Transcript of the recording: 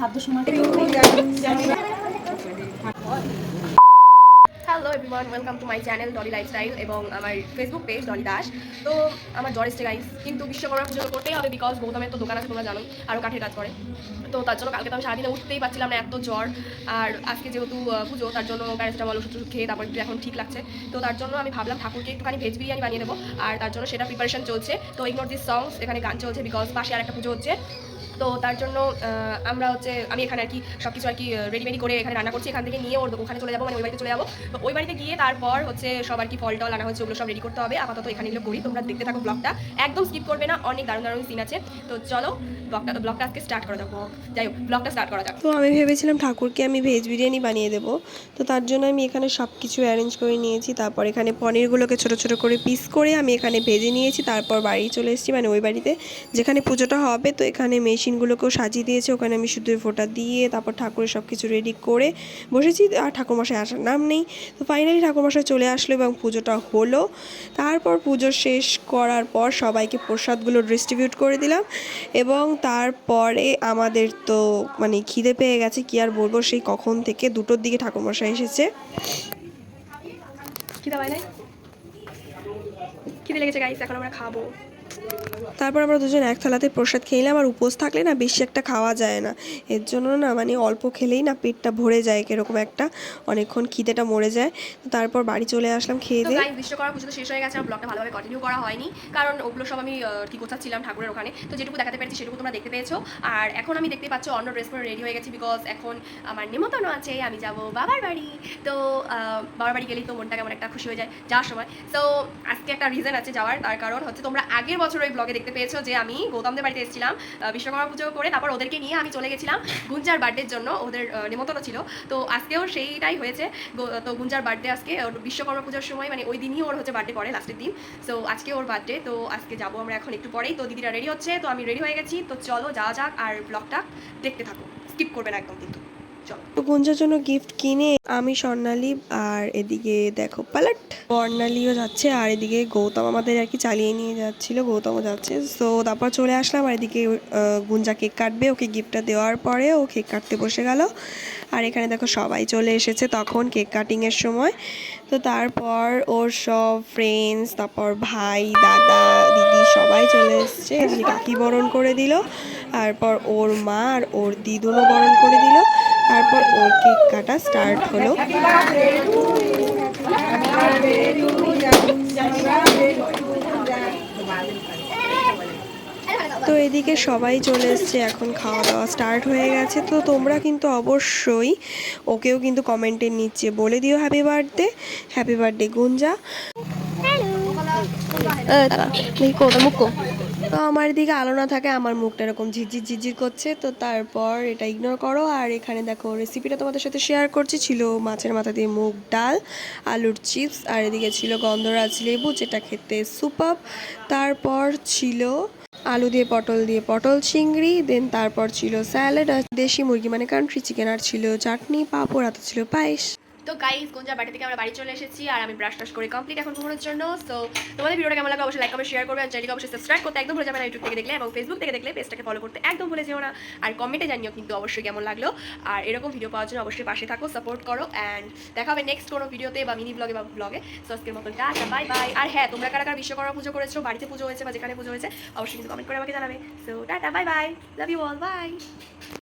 সাধ্য সময় hello everyone welcome to my channel Dolly lifestyle এবং আমার ফেসবুক পেজ ডলি দাস তো আমার জ্বর এসছে গাইস কিন্তু বিশ্বকর্মা পুজো করতেই হবে বিকজ গৌতমের তো দোকান আছে তোমরা জানো আরও কাঠের কাজ করে। তো তার জন্য কালকে তো আমি সারাদিনে উঠতেই পারছিলাম না এত জ্বর। আর আজকে যেহেতু পুজো তার জন্য প্যারাসিটামল ওষুধ খেয়ে তারপর একটু এখন ঠিক লাগছে। তো তার জন্য আমি ভাবলাম ঠাকুরকে একটুখানি ভেজ বিরিয়ানি বানিয়ে দেবো। আর তার জন্য সেটা প্রিপারেশন চলছে। তো ইগনোর দিস সংস এখানে গান চলছে বিকজ পাশে আর একটা পুজো হচ্ছে। তো তার জন্য আমরা হচ্ছে, আমি এখানে আর কি সব কিছু আর কি রেডি মেডি করে এখানে রান্না করছি। এখান থেকে নিয়ে ওর ওখানে চলে যাব মানে ওই বাড়িতে চলে যাব। তো ওই বাড়িতে গিয়ে তারপর হচ্ছে সব আর কি ফল টল আনা হচ্ছে ওগুলো সব রেডি করতে হবে। আপাতত এখানে এগুলো করি, তোমরা দেখতে থাকো ব্লগটা একদম স্কিপ করবে না, অনেক দারুণ দারুণ সিন আছে। তো চলো ব্লগটা ব্লগটা আজকে স্টার্ট করা যাক যাই হোক ব্লগটা স্টার্ট করা যাক। তো আমি ভেবেছিলাম ঠাকুরকে আমি ভেজ বিরিয়ানি বানিয়ে দেবো। তো তার জন্য আমি এখানে সব কিছু অ্যারেঞ্জ করে নিয়েছি। তারপর এখানে পনিরগুলোকে ছোট ছোট করে পিস করে আমি এখানে ভেজে নিয়েছি। তারপর বাড়ি চলে এসেছি মানে ওই বাড়িতে যেখানে পুজোটা হবে, তো এখানে মেশিনগুলোকেও সাজিয়ে দিয়েছে। ওখানে আমি শুধু ফোঁটা দিয়ে তারপর ঠাকুরের সব কিছু রেডি করে বসেছি। আর ঠাকুরমশাই আসার নাম নেই। তো ফাইনালি ঠাকুরমশাই চলে আসলো এবং পুজোটা হলো। তারপর পুজো শেষ করার পর সবাইকে প্রসাদগুলো ডিস্ট্রিবিউট করে দিলাম। এবং তারপরে আমাদের তো মানে খিদে পেয়ে গেছে, কি আর বলব? সেই কখন থেকে দুটোর দিকে ঠাকুরমশাই এসেছে। খিদে লেগেছে গাইস এখন আমরা খাব। তারপর আমরা দুজন এক থালাতে প্রসাদ খেয়ে নিলাম আর উপোস থাকলে না বেশি একটা খাওয়া যায় না। এর জন্য না মানে অল্প খেলেই না পেটটা ভরে যায় কীরকম একটা অনেকক্ষণ খিদেটা মরে যায়। তো তারপর বাড়ি চলে আসলাম খেয়ে দিয়ে। বিশ্বকর্মা পুজো তো শেষ হয়ে গেছে আমার ব্লগটা ভালোভাবে কন্টিনিউ করা হয়নি। কারণ ওগুলো সব আমি কি গোছাচ্ছিলাম ঠাকুরের ওখানে। তো যেটুকু দেখাতে পেরেছি সেটুকু তোমরা দেখতে পেয়েছ। আর এখন আমি দেখতে পাচ্ছ অন্য ড্রেস পরে রেডি হয়ে গেছি বিকজ এখন আমার নিমন্ত্রণ আছে আমি যাব বাবার বাড়ি। তো বাবার বাড়ি গেলেই তো মনটা কেমন একটা খুশি হয়ে যায় যাওয়ার সময়। তো আজকে একটা রিজন আছে যাওয়ার তার কারণ হচ্ছে তোমরা আগের বছর ওই ব্লগে দেখতে পেয়েছ যে আমি গৌতমদের বাড়িতে এসেছিলাম বিশ্বকর্মা পুজো করে তারপর ওদেরকে নিয়ে আমি চলে গেছিলাম গুঞ্জার বার্থডের জন্য, ওদের নিমন্ত্রণ ছিল। তো আজকেও সেইটাই হয়েছে। তো গুঞ্জার বার্থডে আজকে, ওর বিশ্বকর্মা পুজোর সময় মানে ওই দিনই ওর হচ্ছে বার্থডে পড়ে লাস্টের দিন। সো আজকে ওর বার্থডে, তো আজকে যাব আমরা এখন একটু পরেই। তো দিদিরা রেডি হচ্ছে, তো আমি রেডি হয়ে গেছি। তো চলো যাওয়া যাক আর ব্লগটা দেখতে থাকো। স্কিপ করবে না একদম কিন্তু। তো গুঞ্জার জন্য গিফট কিনে আমি স্বর্ণালী আর এদিকে দেখো পালাট। বর্ণালীও যাচ্ছে আর এদিকে গৌতম আমাদের আর কি চালিয়ে নিয়ে যাচ্ছিল, গৌতমও যাচ্ছে। তো তারপর চলে আসলাম আর এদিকে গুঞ্জা কেক কাটবে। ওকে গিফটটা দেওয়ার পরে ও কেক কাটতে বসে গেল। আর এখানে দেখো সবাই চলে এসেছে তখন কেক কাটিংয়ের সময়। তো তারপর ওর সব ফ্রেন্ডস তারপর ভাই, দাদা, দিদি সবাই চলে এসছে। কাকি বরণ করে দিল। তারপর ওর মা আর ওর দিদুনও বরণ করে দিল। তারপর ওর কেক কাটা স্টার্ট হলো। তো এদিকে সবাই চলে এসছে, এখন খাওয়া দাওয়া স্টার্ট হয়ে গেছে। তো তোমরা কিন্তু অবশ্যই ওকেও কিন্তু কমেন্টের নিচে বলে দিও happy birthday. Happy birthday, Gunja. তো আমার দিকে আলো না থাকে, আমার মুখটা এরকম ঝিরঝির ঝিরঝির করছে, তো তারপর এটা ইগনোর করো। আর এখানে দেখো রেসিপিটা তোমাদের সাথে শেয়ার করছি, ছিল মাছের মাথা দিয়ে মুগ ডাল, আলুর চিপস আর এদিকে ছিল গন্ধরাজ লেবু, যেটা খেতে সুপাপ তারপর ছিল আলু দিয়ে পটল দিয়ে পটল চিংড়ি দেন তারপর ছিল স্যালাড আর দেশি মুরগি মানে কান্ট্রি চিকেন আর ছিল চাটনি, পাঁপড়, আর তো ছিল পায়েস। তো গাইস গুঞ্জার বাড়ি থেকে আমরা বাড়ি চলে এসেছি আর আমি ব্রাশ টাশ করে কমপ্লিট এখন ঘুমানোর জন্য। সো তোমাদের ভিডিওটা কেমন লাগে অবশ্যই লাইক কমেন্ট শেয়ার করবে আর চ্যানেলকে অবশ্যই সাবস্ক্রাইব করতে একদম ভুলে যাবে না ইউটিউব থেকে দেখলে এবং ফেসবুক থেকে দেখলে পেজটাকে ফলো করতে একদম ভুলে যেও না। আর কমেন্টে জানিও কিন্তু অবশ্যই কেমন লাগল। আর এরকম ভিডিও পাওয়ার জন্য অবশ্যই পাশে থাকো সাপোর্ট করো অ্যান্ড দেখা হবে নেক্সট কোনো ভিডিওতে বা মিনি ব্লগে বা ব্লগে সো আজকের মতো টাটা বাই বাই আর হ্যাঁ তোমরা কারা কারা বিশ্বকর্মা পুজো করেছ, বাড়িতে পুজো হয়েছে বা যেখানে পুজো হয়েছে, অবশ্যই কিন্তু কমেন্ট করে আমাকে জানাবে। So tata bye bye love you all bye